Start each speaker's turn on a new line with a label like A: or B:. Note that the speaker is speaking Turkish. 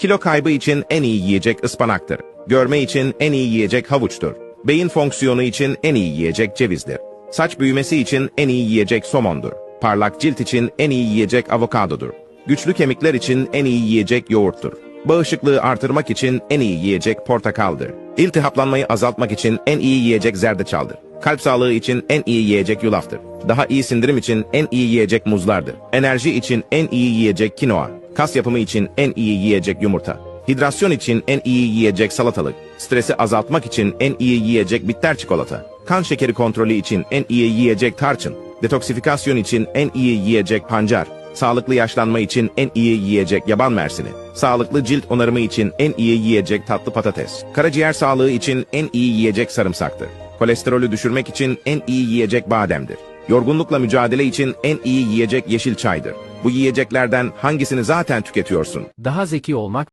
A: Kilo kaybı için en iyi yiyecek ıspanaktır. Görme için en iyi yiyecek havuçtur. Beyin fonksiyonu için en iyi yiyecek cevizdir. Saç büyümesi için en iyi yiyecek somondur. Parlak cilt için en iyi yiyecek avokadodur. Güçlü kemikler için en iyi yiyecek yoğurttur. Bağışıklığı artırmak için en iyi yiyecek portakaldır. İltihaplanmayı azaltmak için en iyi yiyecek zerdeçaldır. Kalp sağlığı için en iyi yiyecek yulaftır. Daha iyi sindirim için en iyi yiyecek muzlardır. Enerji için en iyi yiyecek kinoa. Kas yapımı için en iyi yiyecek yumurta. Hidrasyon için en iyi yiyecek salatalık. Stresi azaltmak için en iyi yiyecek bitter çikolata. Kan şekeri kontrolü için en iyi yiyecek tarçın. Detoksifikasyon için en iyi yiyecek pancar. Sağlıklı yaşlanma için en iyi yiyecek yaban mersini. Sağlıklı cilt onarımı için en iyi yiyecek tatlı patates. Karaciğer sağlığı için en iyi yiyecek sarımsaktır. Kolesterolü düşürmek için en iyi yiyecek bademdir. Yorgunlukla mücadele için en iyi yiyecek yeşil çaydır. Bu yiyeceklerden hangisini zaten tüketiyorsun?
B: Daha zeki olmak